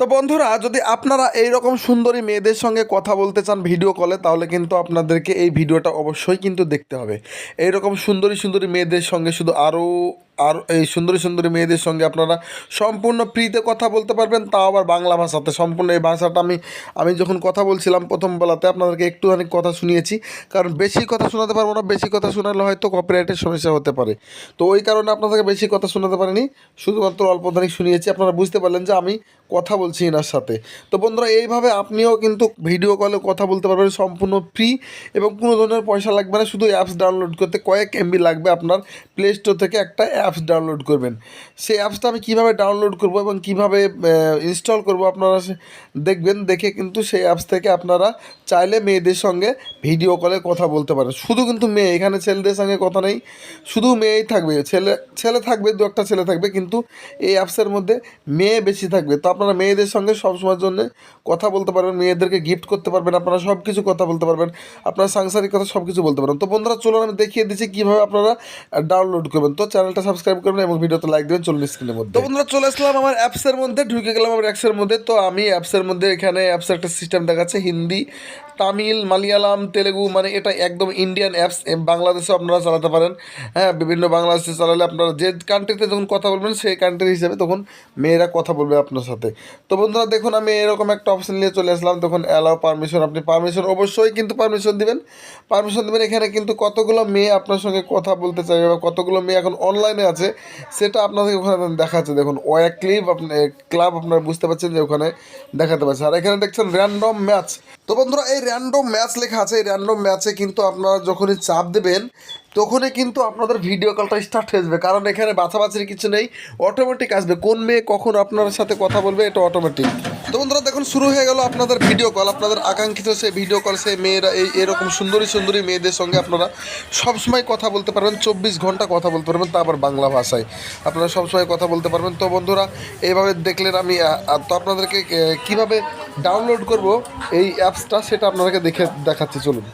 তো বন্ধুরা, যদি আপনারা এই রকম সুন্দরী মেয়েদের সঙ্গে কথা বলতে চান ভিডিও কলে, তাহলে কিন্তু আপনাদেরকে এই ভিডিওটা অবশ্যই কিন্তু দেখতে হবে। এই রকম সুন্দরী সুন্দরী মেয়েদের সঙ্গে শুধু আরও আর এই সুন্দরী সুন্দরী মেয়েদের সঙ্গে আপনারা সম্পূর্ণ ফ্রিতে কথা বলতে পারবেন, তাও আবার বাংলা ভাষাতে। সম্পূর্ণ এই ভাষাটা আমি আমি যখন কথা বলছিলাম প্রথম বেলাতে আপনাদেরকে একটুখানি কথা শুনিয়েছি, কারণ বেশি কথা শোনাতে পারব না, বেশি কথা শোনালে হয়তো কপিরাইটের সমস্যা হতে পারে। তো ওই কারণে আপনাদেরকে বেশি কথা শোনাতে পারিনি, শুধুমাত্র অল্প ধানিক শুনিয়েছি, আপনারা বুঝতে পারলেন যে আমি কথা বলছি এনার সাথে। তো বন্ধুরা, এইভাবে আপনিও কিন্তু ভিডিও কলে কথা বলতে পারবেন, সম্পূর্ণ ফ্রি এবং কোনো ধরনের পয়সা লাগবে না, শুধু অ্যাপস ডাউনলোড করতে কয়েক এমবি লাগবে আপনার প্লে স্টোর থেকে একটা অ্যাপস ডাউনলোড করবেন। সেই অ্যাপসটা আমি কীভাবে ডাউনলোড করব এবং কীভাবে ইনস্টল করব আপনারা দেখবেন, দেখে কিন্তু সেই অ্যাপস থেকে আপনারা চাইলে মেয়েদের সঙ্গে ভিডিও কলে কথা বলতে পারেন। শুধু কিন্তু মেয়ে, এখানে ছেলেদের সঙ্গে কথা নেই। শুধু মেয়েই থাকবে। ছেলে ছেলে থাকবে, দু একটা ছেলে থাকবে, কিন্তু এই অ্যাপসের মধ্যে মেয়ে বেশি থাকবে। তো আপনারা মেয়েদের সঙ্গে সবসময়ের জন্য কথা বলতে পারবেন, মেয়েদেরকে গিফট করতে পারবেন, আপনারা সব কিছু কথা বলতে পারবেন, আপনার সাংসারিক কথা সব কিছু বলতে পারবেন। তো বন্ধুরা, চলুন আমি দেখিয়ে দিচ্ছি কীভাবে আপনারা ডাউনলোড করবেন। তো চ্যানেলটা সাবস্ক্রাইব করবেন এবং ভিডিওতে লাইক দেবেন চল্লিশ স্ক্রিনের মধ্যে। তো বন্ধুরা চলে আসলাম আমার অ্যাপসের মধ্যে, ঢুকে গেলাম আমার অ্যাপসের মধ্যে। তো আমি অ্যাপসের মধ্যে এখানে অ্যাপসের একটা সিস্টেম দেখাচ্ছে, হিন্দি, তামিল, মালয়ালাম, তেলেগু মানে এটা একদম ইন্ডিয়ান অ্যাপস বাংলাদেশেও আপনারা চালাতে পারেন। হ্যাঁ বিভিন্ন বাংলাদেশে চালালে আপনারা যে কান্ট্রিতে যখন কথা বলবেন, সেই কান্ট্রি হিসেবে তখন মেয়েরা কথা বলবে আপনার সাথে। তো বন্ধুরা দেখুন, আমি এরকম একটা অপশন নিয়ে চলে আসলাম। তখন অ্যালাও পারমিশন আপনি পারমিশন অবশ্যই কিন্তু পারমিশন দিবেন। পারমিশন দেবেন, এখানে কিন্তু কতগুলো মেয়ে আপনার সঙ্গে কথা বলতে চাইবে বা কতগুলো মেয়ে এখন অনলাইনে আছে। সেটা আপনাদের ওখানে দেখাচ্ছে। দেখুন ওয়াক ক্লিপ আপনি ক্লাব আপনারা বুঝতে পারছেন যে ওখানে দেখাতে পারছে। আর এখানে দেখছেন র্যান্ডম ম্যাচ তো বন্ধুরা, এই র্যান্ডম ম্যাচ লেখা আছে। এই র্যান্ডম ম্যাচে কিন্তু আপনারা যখনই চাপ দেবেন, তখনই কিন্তু আপনাদের ভিডিও কলটা স্টার্ট হয়ে যাবে। কারণ এখানে বাছাবাছির কিছু নেই। অটোমেটিক আসবে। কোন মেয়ে কখন আপনার সাথে কথা বলবে, এটা অটোমেটিক তো বন্ধুরা, দেখুন, শুরু হয়ে গেল আপনাদের ভিডিও কল আপনাদের আকাঙ্ক্ষিত সে ভিডিও কল সে মেয়েরা, এই এরকম সুন্দরী সুন্দরী মেয়েদের সঙ্গে আপনারা সবসময় কথা বলতে পারবেন, চব্বিশ ঘণ্টা কথা বলতে পারবেন, তা আবার বাংলা ভাষায়। আপনারা সবসময় কথা বলতে পারবেন। তো বন্ধুরা এইভাবে দেখলেন আমি তো আপনাদেরকে কীভাবে ডাউনলোড করব এই অ্যাপসটা সেটা আপনাদেরকে দেখে দেখাচ্ছি, চলুন।